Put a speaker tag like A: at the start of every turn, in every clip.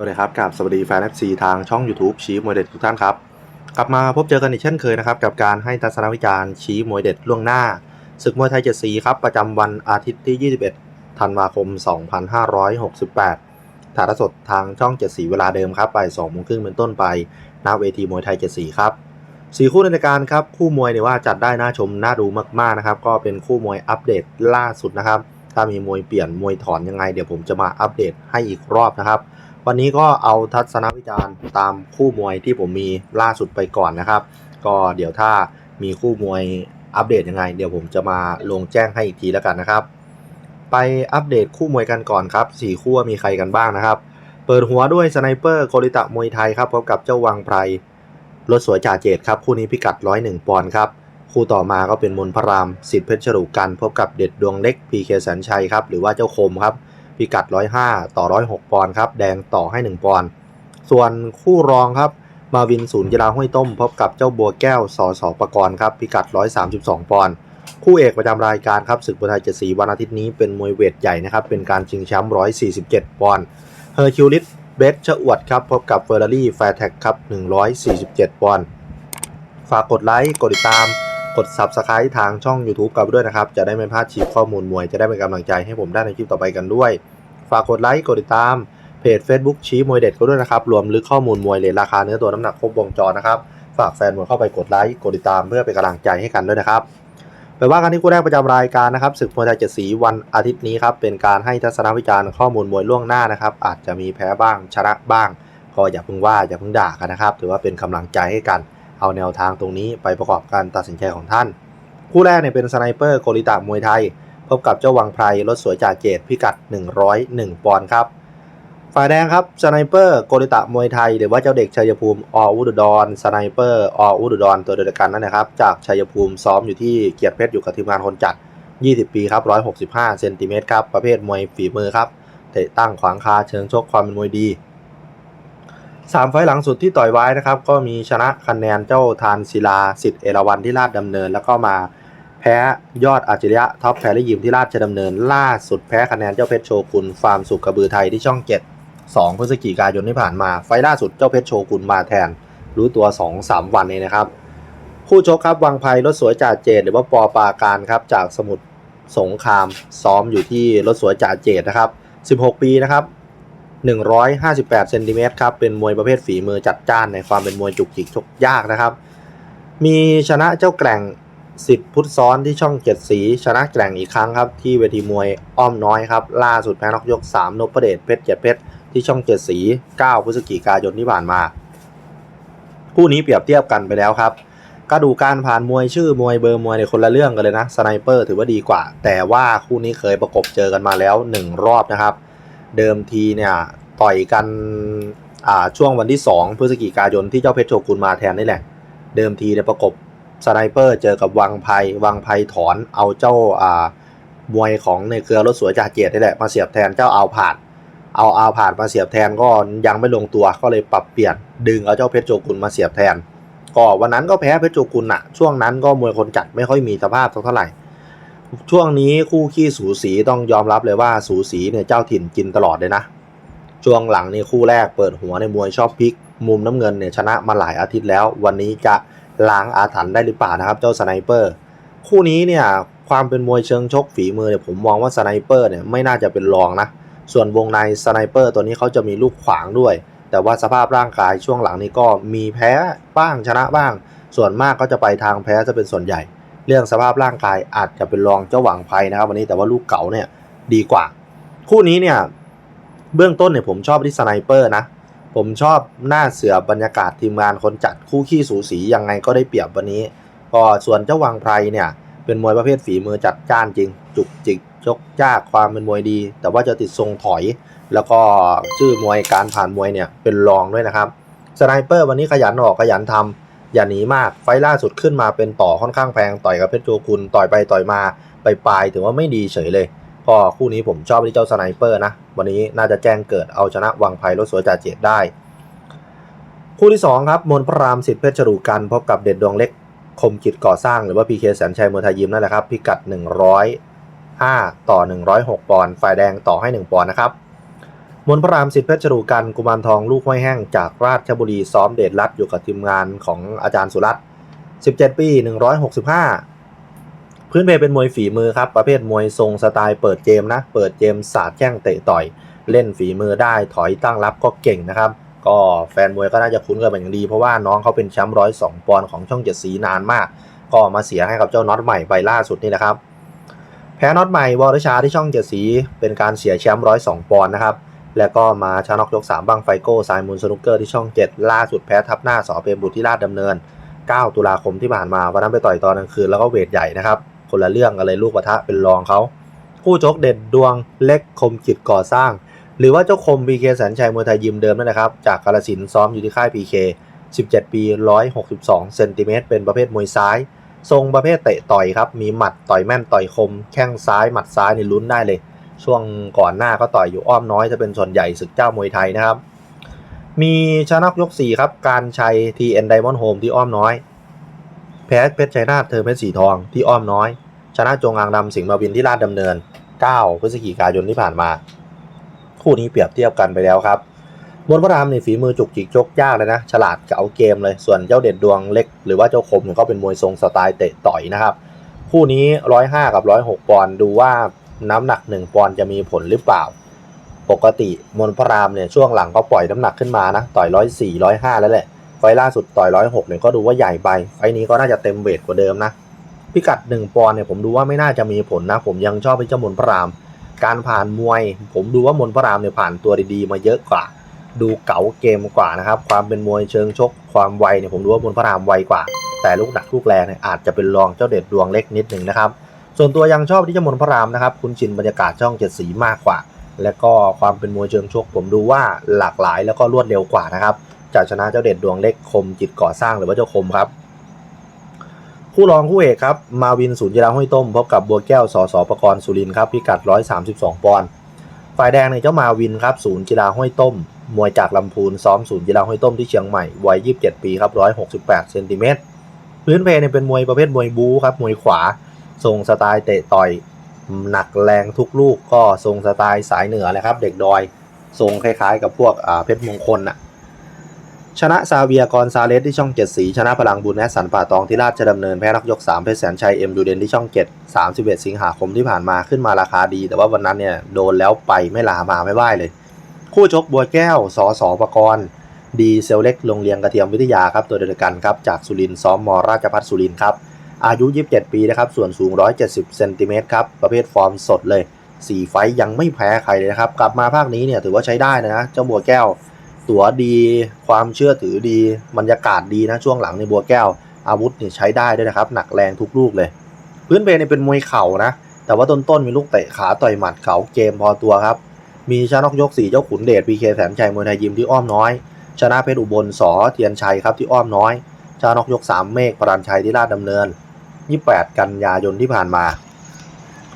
A: สวัสดีครับกับสวัสดีแฟน FC ทางช่อง YouTube ชี้มวยเด็ดทุกท่านครับ กลับมาพบเจอกันอีกเช่นเคยนะครับ กับการให้ทัศนวิจารณ์ชี้มวยเด็ดล่วงหน้า ศึกมวยไทยเจ็ดสีครับ ประจำวันอาทิตย์ที่ 21 ธันวาคม 2568 ถ่ายทอดสดทางช่องเจ็ดสีเวลาเดิมครับไป2โมงครึ่งเป็นต้นไปณเวทีมวยไทยเจ็ดสีครับสี่คู่ในรายการครับ คู่มวยเนี่ยว่าจัดได้น่าชมน่าดูมากๆนะครับก็เป็นคู่มวยอัปเดตล่าสุดนะครับ ถ้ามีมวยเปลี่ยนมวยถอนยังไงเดี๋ยวผมจะมาอัปเดตให้อีกรอบนะครับ วันนี้ก็เอาทัศนวิจารณ์ตามคู่มวยที่ผมมีล่าสุดไปก่อนนะครับ ก็เดี๋ยวถ้ามีคู่มวยอัปเดตยังไง เดี๋ยวผมจะมาลงแจ้งให้อีกทีแล้วกันนะครับ ไปอัปเดตคู่มวยกันก่อนครับสี่คู่มีใครกันบ้างนะครับ เปิดหัวด้วยสไนเปอร์โกริตะมวยไทยครับพบกับเจ้าวังไพรรถสวยจ่าเจตครับคู่นี้พิกัด 101 ปอนด์ครับคู่ต่อมาก็เป็นมนพระรามสิทธิเพชรฉลูกัน พบกับเด็ดดวงเล็กพีเคแสนชัยครับหรือว่าเจ้าคมครับ พิกัด 105 ต่อ 106 ปอนด์ครับ แดงต่อให้ 1 ปอนด์ส่วนคู่รองครับ มาวินศูนย์กีฬาห้วยต้ม พบกับเจ้าบัวแก้วสอสอประกรณ์ครับ พิกัด 132 ปอนด์คู่เอกประจำรายการครับศึกบนไทยเจ็ดสีวันอาทิตย์นี้เป็นมวยเวทใหญ่นะครับ เป็นการชิงแชมป์ 147 ปอนด์เฮอร์คิวลิสเบสชะอวดครับ พบกับเฟอร์รารี่แฟร์แท็กครับ 147 ปอนด์ฝากกดไลค์กดติดตาม กด Subscribe ทางช่อง YouTube กันด้วยนะครับ จะได้ไม่พลาดชีพข้อมูลมวย จะได้เป็นกำลังใจให้ผมได้ในคลิปต่อไปกันด้วย ฝากกดไลค์กดติดตามเพจ Facebook ชี้มวยเด็ดก็ด้วยนะครับ รวมลึกข้อมูลมวยเลทราคาเนื้อตัวน้ำหนักครบวงจรนะครับ ฝากแฟนมวยเข้าไปกดไลค์กดติดตามเพื่อเป็นกำลังใจให้กันด้วยนะครับไปว่ากันที่คู่แรกประจำรายการนะครับศึกมวยไทยเจ็ดสีวันอาทิตย์นี้ครับเป็นการให้ทัศนวิจารณ์ข้อมูลมวยล่วงหน้านะครับ อาจจะมีแพ้บ้างชนะบ้าง ก็อย่าเพิ่งว่าอย่าเพิ่งด่ากันนะครับ ถือว่าเป็นกำลังใจให้กัน เอาแนวทางตรงนี้ไปประกอบการตัดสินใจของท่าน คู่แรกเนี่ยเป็นสไนเปอร์โกริตะมวยไทย พบกับเจ้าวังไพรรถสวยจ่าเจตพิกัด 101 ปอนด์ครับ ฝ่ายแดงครับสไนเปอร์โกริตะมวยไทย หรือว่าเจ้าเด็กชัยภูมิออุดรดรสไนเปอร์ออุดรดรตัวเดียวกันนั่นนะครับ จากชัยภูมิซ้อมอยู่ที่เกียรติเพชรอยู่กับทีมงานคนจัด 20 ปีครับ165เซนติเมตรครับประเภทมวยฝีมือครับเตะตั้งขวางคาเชิงชกความเป็นมวยดี สามไฟล์หลังสุดที่ต่อยไว้นะครับ ก็มีชนะคะแนนเจ้าทานศิลาสิทธิ์เอราวันที่ราชดำเนิน แล้วก็มาแพ้ยอดอาจริยะท็อปแพรลยิมที่ราชดำเนิน ล่าสุดแพ้คะแนนเจ้าเพชรโชกุนฟาร์มสุขกระบือไทยที่ช่องเจ็ดสองพฤศจิกายนที่ผ่านมา ไฟล์ล่าสุดเจ้าเพชรโชกุนมาแทน รู้ตัว 2-3 วันเองนะครับคู่ชกครับวังไพรถสวยจ่าเจดหรือว่าปอปาการครับจากสมุทรสงครามซ้อมอยู่ที่รถสวยจ่าเจดนะครับ 16 ปีนะครับ 158เซนติเมตรครับ เป็นมวยประเภทฝีมือจัดจ้านในความเป็นมวยจุกจิกชกยากนะครับ มีชนะเจ้าแกร่งสิทธิ์พุทธซ้อนที่ช่องเจ็ดสี ชนะแกร่งอีกครั้งครับ ที่เวทีมวยอ้อมน้อยครับ ล่าสุดแพ้นอกยก 3นพเดชเพชรเจ็ดเพชรที่ช่องเจ็ดสี 9 พฤศจิกายนที่ผ่านมา คู่นี้เปรียบเทียบกันไปแล้วครับก็ดูการผ่านมวยชื่อมวยเบอร์มวยในคนละเรื่องกันเลยนะสไนเปอร์ถือว่าดีกว่า แต่ว่าคู่นี้เคยประกบเจอกันมาแล้ว 1 รอบนะครับ เดิมทีเนี่ยต่อยกันอ่าช่วงวันที่ 2 พฤศจิกายนที่เจ้าเพชรโชกุนมาแทนนี่แหละ เดิมทีเนี่ยประกบสไนเปอร์เจอกับวังไพวังไพถอนเอาเจ้าอ่ามวยของในเครือรถสวยจ่าเกียรตินี่แหละมาเสียบแทนเจ้าเอาผานเอาเอาผานมาเสียบแทนก็ยังไม่ลงตัวก็เลยปรับเปลี่ยนดึงเอาเจ้าเพชรโชกุนมาเสียบแทน ก็วันนั้นก็แพ้เพชรโชกุนอะช่วงนั้นก็มวยคนจัดไม่ค่อยมีสภาพเท่าไหร่ ช่วงนี้คู่ขี้สูสีต้องยอมรับเลยว่าสูสีเนี่ยเจ้าถิ่นกินตลอดเลยนะ ช่วงหลังนี่คู่แรกเปิดหัวในมวยชอบพลิก มุมน้ำเงินเนี่ยชนะมาหลายอาทิตย์แล้ว วันนี้จะล้างอาถรรพ์ได้หรือเปล่านะครับ เจ้าสไนเปอร์ คู่นี้เนี่ยความเป็นมวยเชิงชกฝีมือเนี่ยผมมองว่าสไนเปอร์เนี่ยไม่น่าจะเป็นรองนะ ส่วนวงในสไนเปอร์ตัวนี้เขาจะมีลูกขวางด้วย แต่ว่าสภาพร่างกายช่วงหลังนี้ก็มีแพ้บ้างชนะบ้าง ส่วนมากก็จะไปทางแพ้จะเป็นส่วนใหญ่ เรื่องสภาพร่างกายอาจจะเป็นรองเจ้าหวังไพนะครับ วันนี้แต่ว่าลูกเก๋าเนี่ยดีกว่า คู่นี้เนี่ยเบื้องต้นเนี่ยผมชอบที่สไนเปอร์นะ ผมชอบหน้าเสือบรรยากาศทีมงานคนจัดคู่ขี้สูสียังไงก็ได้เปรียบวันนี้ ก็ส่วนเจ้าวังไพรเนี่ยเป็นมวยประเภทฝีมือจัดจ้านจริง จุกจิกชกยาความเป็นมวยดี แต่ว่าจะติดทรงถอย แล้วก็ชื่อมวยการผ่านมวยเนี่ยเป็นรองด้วยนะครับสไนเปอร์วันนี้ขยันออกขยันทำ อย่าหนีมากไฟล่าสุดขึ้นมาเป็นต่อค่อนข้างแพงต่อยกับเพชรโจกุลต่อยไปต่อยมาไปปลายถือว่าไม่ดีเฉยเลยก็คู่นี้ผมชอบที่เจ้าสไนเปอร์นะ วันนี้น่าจะแจ้งเกิดเอาชนะวังไพรถสวยจ่าเจดได้ คู่ที่ 2 ครับ มนพรรามสิทธิ์เพชรจรูกันพบกับเด็ดดวงเล็ก คมกิจก่อสร้างหรือว่าพีเคแสนชัยมวยไทยยิมนั่นแหละครับ พิกัด 105 ต่อ 106 ปอนด์ฝ่ายแดงต่อให้ 1 ปอนด์นะครับ มนพระรามสิทธิ์เพชรรูกันกุมารทองลูกห้วยแห้งจากราชบุรีซ้อมเดชรัตน์อยู่กับทีมงานของอาจารย์สุรัตน์17 ปี 165 พื้นเพเป็นมวยฝีมือครับประเภทมวยทรงสไตล์เปิดเกมนะ เปิดเกมสาดแจ้งเตะต่อย เล่นฝีมือได้ถอยตั้งรับก็เก่งนะครับ ก็แฟนมวยก็น่าจะคุ้นกันเป็นอย่างดี เพราะว่าน้องเขาเป็นแชมป์ร้อยสองปอนด์ของช่องเจ็ดสีนานมาก ก็มาเสียให้กับเจ้าน็อตใหม่ใบล่าสุดนี่นะครับ แพ้น็อตใหม่วอลชาที่ช่องเจ็ดสีเป็นการเสียแชมป์ร้อยสองปอนด์นะครับ แล้วก็มาชานอกยก 3 บังไฟโก้สายมูลสนุกเกอร์ที่ช่อง 7 ล่าสุดแพ้ทับหน้าสอเปรมบุตรที่ราชดำเนิน 9 ตุลาคมที่ผ่านมาวันนั้นไปต่อยตอนกลางคืนแล้วก็เวทใหญ่นะครับคนละเรื่องกันเลยลูกปะทะเป็นรองเขาคู่ชกเด็ดดวงเล็กคมกิจก่อสร้าง หรือว่าเจ้าคม PK แสนชัยมวยไทยยิมเดิมนั่นนะครับจากกาลสินซ้อมอยู่ที่ค่าย PK 17 ปี 162 เซนติเมตร เป็นประเภทมวยซ้าย ทรงประเภทเตะต่อยครับ มีหมัดต่อยแม่นต่อยคม แข้งซ้าย หมัดซ้ายนี่ลุ้นได้เลย ช่วงก่อนหน้าก็ต่อยอยู่อ้อมน้อยจะเป็นส่วนใหญ่ศึกเจ้ามวยไทยนะครับ มีชนะยก 4 ครับ การชัย TN Diamond Home ที่อ้อมน้อย แพ้เพชรชัยนาทเธอเพชรสีทองที่อ้อมน้อย ชนะจงอางดำสิงห์มาวินที่ราชดำเนิน 9 พฤศจิกายนที่ผ่านมา คู่นี้เปรียบเทียบกันไปแล้วครับบนพระรามนี่ฝีมือจุกจิกจกยากเลยนะ ฉลาดเก๋าเกมเลย ส่วนเจ้าเด็ดดวงเล็ก หรือว่าเจ้าคมก็เป็นมวยทรงสไตล์เตะต่อยนะครับ คู่นี้ 105 กับ 106 ปอนด์ดูว่า น้ำหนัก 1 ปอนด์จะมีผลหรือเปล่า ปกติมนพระรามเนี่ยช่วงหลังเขาปล่อยน้ำหนักขึ้นมานะ ต่อย104 105แล้วแหละ ไฟล่าสุดต่อย106เนี่ยก็ดูว่าใหญ่ไป ไฟนี้ก็น่าจะเต็มเวทกว่าเดิมนะ พิกัด 1 ปอนด์เนี่ยผมดูว่าไม่น่าจะมีผลนะ ผมยังชอบไอ้เจ้ามนพระราม การผ่านมวย ผมดูว่ามนพระรามเนี่ยผ่านตัวดีๆมาเยอะกว่า ดูเก๋าเกมกว่านะครับความเป็นมวยเชิงชก ความไวเนี่ยผมดูว่ามนพระรามไวกว่า แต่ลูกหนักลูกแรงเนี่ยอาจจะเป็นรองเจ้าเด็ดดวงเล็กนิดหนึ่งนะครับ ส่วนตัวยังชอบที่เจ้ามนพระรามนะครับ คุณชินบรรยากาศช่องเจ็ดสีมากกว่า และก็ความเป็นมวยเชิงชกผมดูว่าหลากหลายแล้วก็รวดเร็วกว่านะครับจะชนะเจ้าเด็ดดวงเล็กคมจิตก่อสร้างหรือว่าเจ้าคมครับ คู่รองคู่เอกครับ มาวินศูนย์กีฬาห้วยต้มพบกับบัวแก้วสอสอประกรณ์สุรินทร์ครับพิกัด 132 ปอนด์ฝ่ายแดงเนี่ยเจ้ามาวินครับศูนย์กีฬาห้วยต้ม มวยจากลำพูนซ้อมศูนย์กีฬาห้วยต้มที่เชียงใหม่วัย 27 ปีครับ 168 เซนติเมตรพื้นเพเนี่ยเป็นมวยประเภทมวยบู๊ครับมวยขวา ทรงสไตล์เตะต่อยหนักแรงทุกลูกก็ทรงสไตล์สายเหนือนะครับ เด็กดอยทรงคล้ายๆ กับพวกเพชรมงคลน่ะชนะซาเวียกอนซาเลสที่ช่อง 7 สี ชนะพลังบุญแอสสันป่าตองที่ราชดำเนินแพ้นักยก 3 เพชรแสนชัยเอ็มดูเดนที่ช่อง 7 31 สิงหาคมที่ผ่านมาขึ้นมาราคาดี แต่ว่าวันนั้นเนี่ยโดนแล้วไปไม่ลามาไม่ไหวเลย คู่ชกบัวแก้วสอสอประกรณ์ดีเซลเล็กโรงเรียนกระเทียมวิทยาครับตัวเดียวกันครับจากสุรินทร์ซ้อมมราชพัฒสุรินทร์ครับ อายุ 27 ปีนะครับ ส่วนสูง 170 เซนติเมตรครับ ประเภทฟอร์มสดเลย 4 ไฟยังไม่แพ้ใครเลยนะครับ กลับมาภาคนี้เนี่ยถือว่าใช้ได้นะเจ้าบัวแก้ว ตั๋วดี ความเชื่อถือดี บรรยากาศดีนะ ช่วงหลังในบัวแก้ว อาวุธเนี่ยใช้ได้ด้วยนะครับ หนักแรงทุกลูกเลย พื้นเพเนี่ยเป็นมวยเข่านะ แต่ว่าต้นๆมีลูกเตะขาต่อยหมัดเข่าเกมพอตัวครับ มีชานอกยก4เจ้าขุนเดชพีเคแสนชัยมวยไทยยิมที่อ้อมน้อย ชนะเพชรอุบลสอเทียนชัยครับที่อ้อมน้อย ชานอกยก3เมฆปรันชัยที่ราชดำเนิน 28 กันยายนที่ผ่านมา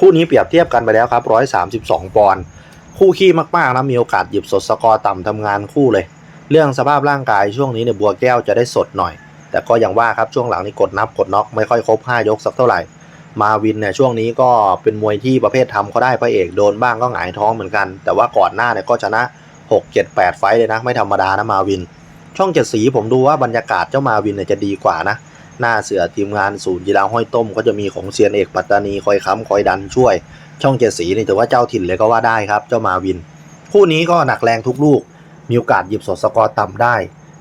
A: คู่นี้เปรียบเทียบกันไปแล้วครับ 132 ปอนด์คู่ขี้มากๆนะมีโอกาสหยิบสดสกอร์ต่ำทำงานคู่เลย เรื่องสภาพร่างกายช่วงนี้เนี่ยบัวแก้วจะได้สดหน่อย แต่ก็อย่างว่าครับช่วงหลังนี่กดนับกดน็อกไม่ค่อยครบ5ยกสักเท่าไหร่ มาวินเนี่ยช่วงนี้ก็เป็นมวยที่ประเภททำเขาได้พระเอกโดนบ้างก็หงายท้องเหมือนกัน แต่ว่าก่อนหน้าเนี่ยก็ชนะ 6 7 8 ไฟเลยนะไม่ธรรมดานะมาวิน ช่องเจ็ดสีผมดูว่าบรรยากาศเจ้ามาวินเนี่ยจะดีกว่านะ หน้าเสือทีมงานศูนย์กีฬาห้อยต้ม ก็จะมีของเซียนเอกปัตตานีคอยค้ำคอยดันช่วย ช่องเจ็ดสีนี่ถือว่าเจ้าถิ่นเลยก็ว่าได้ครับ เจ้ามาวิน คู่นี้ก็หนักแรงทุกลูก มีโอกาสหยิบสดสกอร์ต่ำได้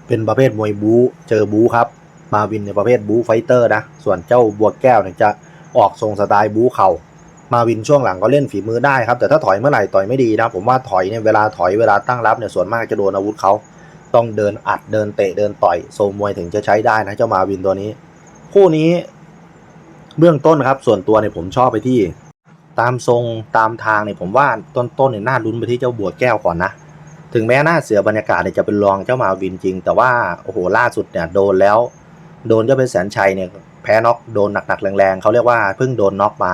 A: เป็นประเภทมวยบู๊เจอบู๊ครับ มาวินในประเภทบู๊ไฟเตอร์นะ ส่วนเจ้าบัวแก้วเนี่ยจะออกทรงสไตล์บู๊เข่ามาวินช่วงหลังก็เล่นฝีมือได้ครับ แต่ถ้าถอยเมื่อไหร่ต่อยไม่ดีนะผมว่าถอยเนี่ยเวลาถอยเวลาตั้งรับเนี่ยส่วนมากจะโดนอาวุธเขาต้องเดินอัดเดินเตะเดินต่อยโซมวยถึงจะใช้ได้นะเจ้ามาวินตัวนี้ คู่นี้เบื้องต้นครับ ส่วนตัวเนี่ยผมชอบไปที่ ตามทรงตามทางเนี่ยผมว่าต้นๆเนี่ยน่าลุ้นไปที่เจ้าบัวแก้วก่อนนะถึงแม้หน้าเสือบรรยากาศเนี่ยจะเป็นรองเจ้ามาวินจริง แต่ว่าโอ้โหล่าสุดเนี่ยโดนแล้ว โดนเจ้าเป็นแสนชัยเนี่ยแพ้น็อกโดนหนักๆแรงๆเขาเรียกว่าเพิ่งโดนน็อกมา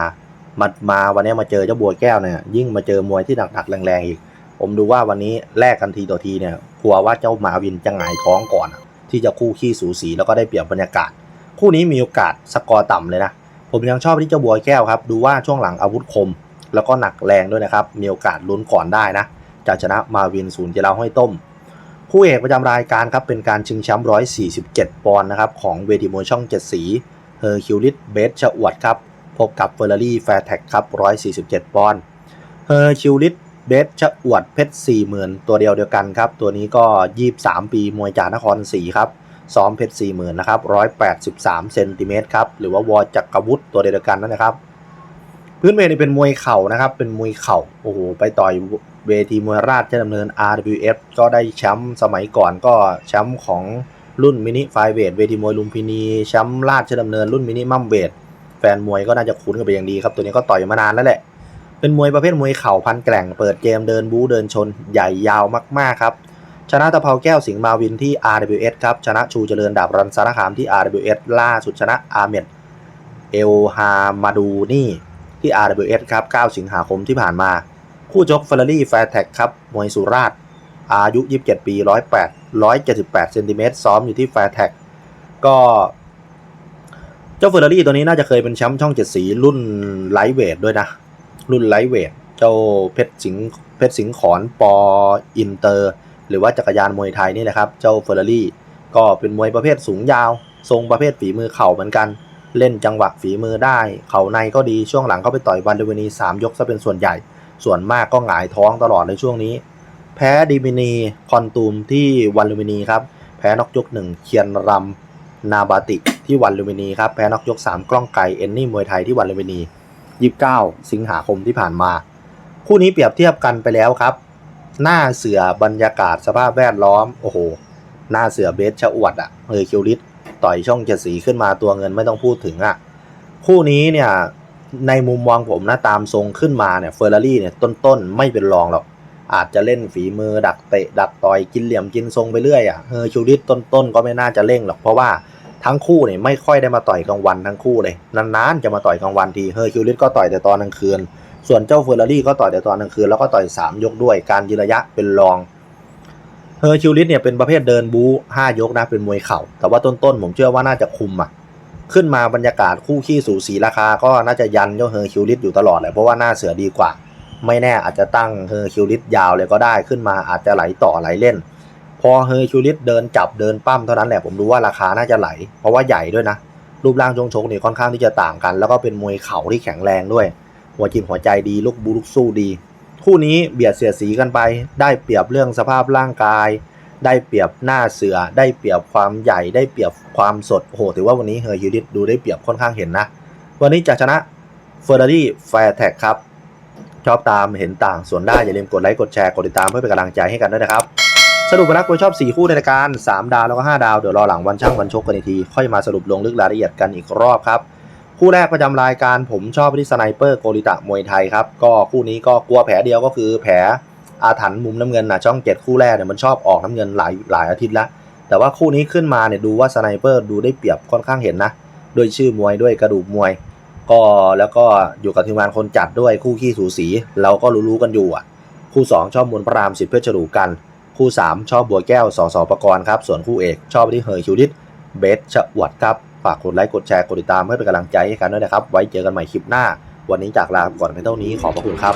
A: มามาวันนี้มาเจอเจ้าบัวแก้วเนี่ยยิ่งมาเจอมวยที่หนักๆแรงๆอีก ผมดูว่าวันนี้แลกกันทีต่อทีเนี่ยกลัวว่าเจ้ามาวินจะหงายท้องก่อน ที่จะคู่ขี้สูสีแล้วก็ได้เปรียบบรรยากาศ คู่นี้มีโอกาสสกอร์ต่ำเลยนะ ผมยังชอบที่เจ้าบัวแก้วครับ ดูว่าช่วงหลังอาวุธคม แล้วก็หนักแรงด้วยนะครับ มีโอกาสลุ้นก่อนได้นะจะชนะมาวินศูนย์เจราห้อยต้ม คู่เอกประจำรายการครับ เป็นการชิงแชมป์147ปอนด์นะครับ ของเวทีมวยช่อง7สีเฮอร์คิวลิสเบสชะอวดครับพบกับเฟอร์รารี่แฟร์แท็กครับ147ปอนด์เฮอร์คิวลิสเบสชะอวดเพชร40,000ตัวเดียวเดียวกันครับ ตัวนี้ก็23ปีมวยจากนครศรีครับ ซ้อมเพชร40,000นะครับ183เซนติเมตรครับหรือว่าวอจักรวุฒิตัวเดียวกันนั่นนะครับ พื้นเวนี่เป็นมวยเข่านะครับ เป็นมวยเข่าโอ้โหไปต่อยเวทีมวยราชดำเนิน RWF ก็ได้แชมป์สมัยก่อนก็แชมป์ของรุ่นมินิไฟเวทเวทีมวยลุมพินีแชมป์ราชดำเนินรุ่นมินิมัมเวทแฟนมวยก็น่าจะคุ้นกันไปอย่างดีครับ ตัวนี้ก็ต่อยมานานแล้วแหละ เป็นมวยประเภทมวยเข่าพันแกร่ง เปิดเกมเดินบู๊เดินชนใหญ่ยาวมากๆครับ ชนะตะเภาแก้วสิงห์มาวินที่ RWS ครับชนะชูเจริญดาบรันสารคามที่ RWS ล่าสุดชนะอาเมดเอลฮามาดูนี่ที่ RWS ครับ 9 สิงหาคมที่ผ่านมา คู่จกเฟอร์รารี่แฟร์แท็กครับมวยสุราษฎร์อายุ 27 ปี 108 178เซนติเมตรซ้อมอยู่ที่แฟร์แท็กก็เจ้าเฟอร์รารี่ตัวนี้น่าจะเคยเป็นแชมป์ช่องเจ็ดสีรุ่นไลท์เวทด้วยนะ รุ่นไลท์เวทเจ้าเพชรสิงเพชรสิงขอนปออินเตอร์ หรือว่าจักรยานมวยไทยนี่แหละครับ เจ้าเฟอร์รารี่ก็เป็นมวยประเภทสูงยาว ทรงประเภทฝีมือเข่าเหมือนกัน เล่นจังหวะฝีมือได้ เข่าในก็ดีช่วงหลังก็ไปต่อยวันเดวนีสามยกซะเป็นส่วนใหญ่ ส่วนมากก็หงายท้องตลอดในช่วงนี้ แพ้ดิมินีคอนตูมที่วันลูมินีครับแพ้นอกยกหนึ่งเคียนรำนาบาติที่วันลูมินีครับแพ้นอกยก 3 กล้องไก่เอนนี่มวยไทยที่วันลูมินี 29 สิงหาคมที่ผ่านมา คู่นี้เปรียบเทียบกันไปแล้วครับ หน้าเสือบรรยากาศสภาพแวดล้อม โอ้โห หน้าเสือเบสชะอวดอะเฮอร์คิวลิสต่อยช่องเจ็ดสีขึ้นมาตัวเงินไม่ต้องพูดถึงอะคู่นี้เนี่ยในมุมมองผมนะตามทรงขึ้นมาเนี่ยเฟอร์รารี่เนี่ยต้นๆ ไม่เป็นรองหรอก อาจจะเล่นฝีมือดักเตะ ดักต่อยกินเหลี่ยมกินทรงไปเรื่อยอะเฮอร์คิวลิสต้นๆ ก็ไม่น่าจะเร่งหรอก เพราะว่าทั้งคู่เนี่ยไม่ค่อยได้มาต่อยกลางวันทั้งคู่เลยนานๆจะมาต่อยกลางวันทีเฮอร์คิวลิสก็ต่อยแต่ตอนกลางคืน ส่วนเจ้าเฟอร์รารี่ก็ต่อยแต่ตอนกลางคืนแล้วก็ต่อย3ยกด้วยการยืนระยะเป็นรองเฮอร์คิวลิสเนี่ยเป็นประเภทเดินบู๊5ยกนะเป็นมวยเข่า แต่ว่าต้นๆผมเชื่อว่าน่าจะคุมอะขึ้นมาบรรยากาศคู่ขี้สูสีราคาก็น่าจะยันเจ้าเฮอร์คิวลิสอยู่ตลอดเลยเพราะว่าหน้าเสือดีกว่า ไม่แน่อาจจะตั้งเฮอร์คิวลิสยาวเลยก็ได้ขึ้นมาอาจจะไหลต่อไหลเล่น พอเฮอร์คิวลิสเดินจับเดินปั้มเท่านั้นแหละผมรู้ว่าราคาน่าจะไหล เพราะว่าใหญ่ด้วยนะ รูปร่างชงชกนี่ค่อนข้างที่จะต่างกัน แล้วก็เป็นมวยเข่าที่แข็งแรงด้วย หัวจิตหัวใจดีลูกบูลูกสู้ดีคู่นี้เบียดเสียสีกันไป ได้เปรียบเรื่องสภาพร่างกาย ได้เปรียบหน้าเสือ ได้เปรียบความใหญ่ ได้เปรียบความสดโอ้โหถือว่าวันนี้เฮอร์คิวลิสดูได้เปรียบค่อนข้างเห็นนะ วันนี้จะชนะเฟอร์รารี่แฟร์แท็กครับ ชอบตามเห็นต่างส่วนได้อย่าลืมกดไลค์กดแชร์กดติดตามเพื่อเป็นกำลังใจให้กันด้วยนะครับสรุปนักมวยชอบ 4 คู่ในรายการ 3 ดาวแล้วก็ 5 ดาว เดี๋ยวรอหลังวันช่างวันชกกันอีกที ค่อยมาสรุปลงลึกรายละเอียดกันอีกรอบครับ คู่แรกประจำรายการผมชอบที่สไนเปอร์โกริตะมวยไทยครับ ก็คู่นี้ก็กลัวแผลเดียวก็คือแผลอาถรรพ์มุมน้ำเงินนะช่องเจ็ดคู่แรกเนี่ยมันชอบออกน้ำเงินหลายหลายอาทิตย์แล้วแต่ว่าคู่นี้ขึ้นมาเนี่ยดูว่าสไนเปอร์ดูได้เปรียบค่อนข้างเห็นนะด้วยชื่อมวยด้วยกระดูกมวย ก็แล้วก็อยู่กับทีมงานคนจัดด้วยคู่ขี้สูสี เราก็รู้ๆกันอยู่อะ คู่ 2 ชอบมวลพระรามสิทธิ์เพชรฉลูกัน คู่ 3 ชอบบัวแก้วสอสอประกรณ์ครับส่วนคู่เอกชอบที่เฮอร์คิวลิสเบสชะอวดครับ ฝากกดไลค์กดแชร์กดติดตามเพื่อเป็นกำลังใจให้กันด้วยนะครับ ไว้เจอกันใหม่คลิปหน้า วันนี้จากลาก่อนเพียงเท่านี้ขอบพระคุณครับ